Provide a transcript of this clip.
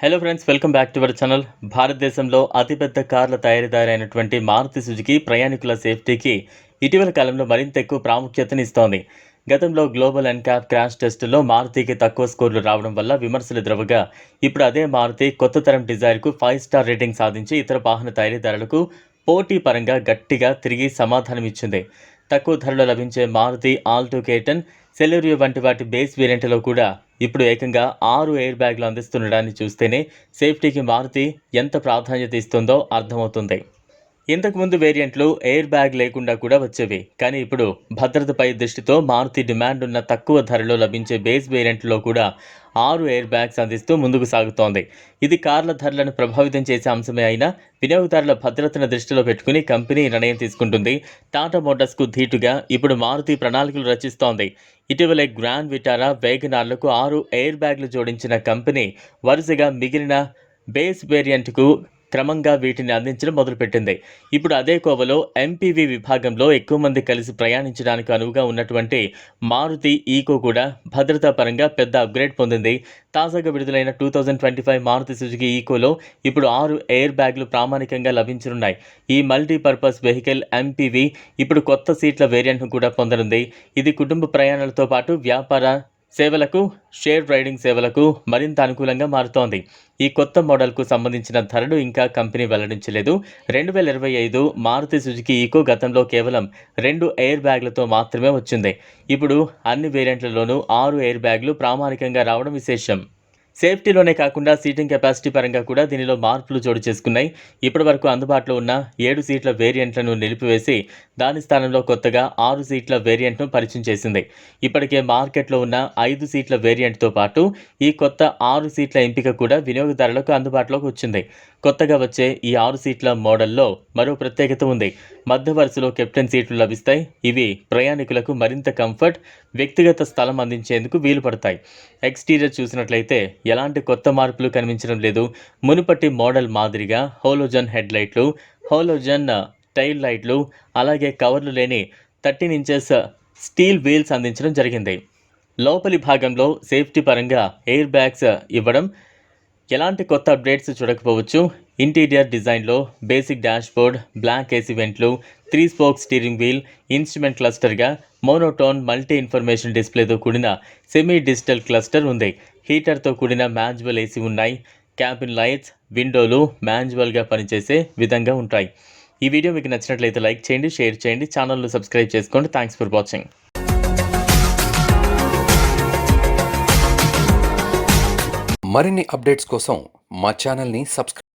Hello friends welcome back to our channel భారతదేశంలో అతిపెద్ద కార్ల తయారీదారు అయినటువంటి మారుతి సుజుకి ప్రయాణికుల సేఫ్టీకి ఇటీవల కాలంలో మరింత ఎక్కువ ప్రాముఖ్యతనిస్తోంది గతంలో గ్లోబల్ ఎన్కాప్ క్రాష్ టెస్టులో మారుతికి తక్కువ స్కోర్లు రావడం వల్ల విమర్శలు ఎదురవగా ఇప్పుడు అదే మారుతి కొత్త తరం డిజైర్కు ఫైవ్ స్టార్ రేటింగ్ సాధించి ఇతర వాహన తయారీదారులకు పోటీ పరంగా గట్టిగా తిరిగి సమాధానమిచ్చింది. తక్కువ ధరలో లభించే మారుతి ఆల్టో కేటన్ సెలూరియో వంటి వాటి బేస్ వేరియంట్లో కూడా ఇప్పుడు ఏకంగా ఆరు ఎయిర్ బ్యాగ్లు అందిస్తుండడాన్ని చూస్తేనే సేఫ్టీకి మారుతి ఎంత ప్రాధాన్యత ఇస్తుందో అర్థమవుతుంది. ఇంతకుముందు వేరియంట్లు ఎయిర్ బ్యాగ్ లేకుండా కూడా వచ్చేవి. కానీ ఇప్పుడు భద్రతపై దృష్టితో మారుతి డిమాండ్ ఉన్న తక్కువ ధరలో లభించే బేస్ వేరియంట్లో కూడా ఆరు ఎయిర్ బ్యాగ్స్ అందిస్తూ ముందుకు సాగుతోంది. ఇది కార్ల ధరలను ప్రభావితం చేసే అంశమే అయినా వినియోగదారుల భద్రతను దృష్టిలో పెట్టుకుని కంపెనీ నిర్ణయం తీసుకుంటుంది. టాటా మోటార్స్కు ధీటుగా ఇప్పుడు మారుతి ప్రణాళికలు రచిస్తోంది. ఇటీవలే గ్రాండ్ విటారా వేగనార్లకు ఆరు ఎయిర్ బ్యాగ్లు జోడించిన కంపెనీ వరుసగా మిగిలిన బేస్ వేరియంట్కు క్రమంగా వీటిని అందించడం మొదలుపెట్టింది. ఇప్పుడు అదే కోవలో ఎంపీవీ విభాగంలో ఎక్కువ మంది కలిసి ప్రయాణించడానికి అనువుగా ఉన్నటువంటి మారుతి ఈకో కూడా భద్రతా పరంగా పెద్ద అప్గ్రేడ్ పొందింది. తాజాగా విడుదలైన two thousand twenty five Maruti Suzuki ఈకోలో ఇప్పుడు ఆరు ఎయిర్ బ్యాగ్లు ప్రామాణికంగా లభించనున్నాయి. ఈ మల్టీపర్పస్ వెహికల్ ఎంపీవీ ఇప్పుడు కొత్త సీట్ల వేరియంట్ను కూడా పొందనుంది. ఇది కుటుంబ ప్రయాణాలతో పాటు వ్యాపార సేవలకు షేర్ రైడింగ్ సేవలకు మరింత అనుకూలంగా మారుతోంది. ఈ కొత్త మోడల్కు సంబంధించిన ధరలు ఇంకా కంపెనీ వెల్లడించలేదు. రెండు వేల ఇరవై ఐదు మారుతి సుజుకి ఈకో గతంలో కేవలం రెండు ఎయిర్ బ్యాగ్లతో మాత్రమే వచ్చింది. ఇప్పుడు అన్ని వేరియంట్లలోనూ ఆరు ఎయిర్ బ్యాగ్లు ప్రామాణికంగా రావడం విశేషం. సేఫ్టీలోనే కాకుండా సీటింగ్ కెపాసిటీ పరంగా కూడా దీనిలో మార్పులు చోటు చేసుకున్నాయి. ఇప్పటి వరకు అందుబాటులో ఉన్న ఏడు సీట్ల వేరియంట్లను నిలిపివేసి దాని స్థానంలో కొత్తగా ఆరు సీట్ల వేరియంట్ను పరిచయం చేసింది. ఇప్పటికే మార్కెట్లో ఉన్న ఐదు సీట్ల వేరియంట్తో పాటు ఈ కొత్త ఆరు సీట్ల ఎంపిక కూడా వినియోగదారులకు అందుబాటులోకి వచ్చింది. కొత్తగా వచ్చే ఈ ఆరు సీట్ల మోడల్లో మరో ప్రత్యేకత ఉంది. మధ్య వరుసలో కెప్టెన్ సీట్లు లభిస్తాయి. ఇవి ప్రయాణికులకు మరింత కంఫర్ట్ వ్యక్తిగత స్థలం అందించేందుకు వీలు పడతాయి ఎక్స్టీరియర్ చూసినట్లయితే ఎలాంటి కొత్త మార్పులు కనిపించడం లేదు. మునుపటి మోడల్ మాదిరిగా హోలోజన్ హెడ్ లైట్లు హోలోజన్ టైల్ లైట్లు అలాగే కవర్లు లేని థర్టీన్ ఇంచెస్ స్టీల్ వీల్స్ అందించడం జరిగింది. లోపలి భాగంలో సేఫ్టీ పరంగా ఎయిర్ బ్యాగ్స్ ఇవ్వడం. ఎలాంటి కొత్త అప్డేట్స్ చూడకపోవచ్చు. ఇంటీరియర్ డిజైన్లో basic dashboard black AC వెంట్లు three spoke steering wheel instrument క్లస్టర్గా monotone multi information డిస్ప్లేతో కూడిన సెమీ డిజిటల్ క్లస్టర్ ఉంది హీటర్తో కూడిన మాన్యువల్ ఏసీ ఉన్నాయి. క్యాబిన్ లైట్స్ విండోలు మాన్యువల్గా పనిచేసే విధంగా ఉంటాయి. ఈ వీడియో మీకు నచ్చినట్లయితే లైక్ చేయండి షేర్ చేయండి ఛానల్ను సబ్స్క్రైబ్ చేసుకోండి. థ్యాంక్స్ ఫర్ వాచింగ్ మరిన్ని అప్డేట్స్ కోసం మా ఛానల్ని సబ్స్క్రైబ్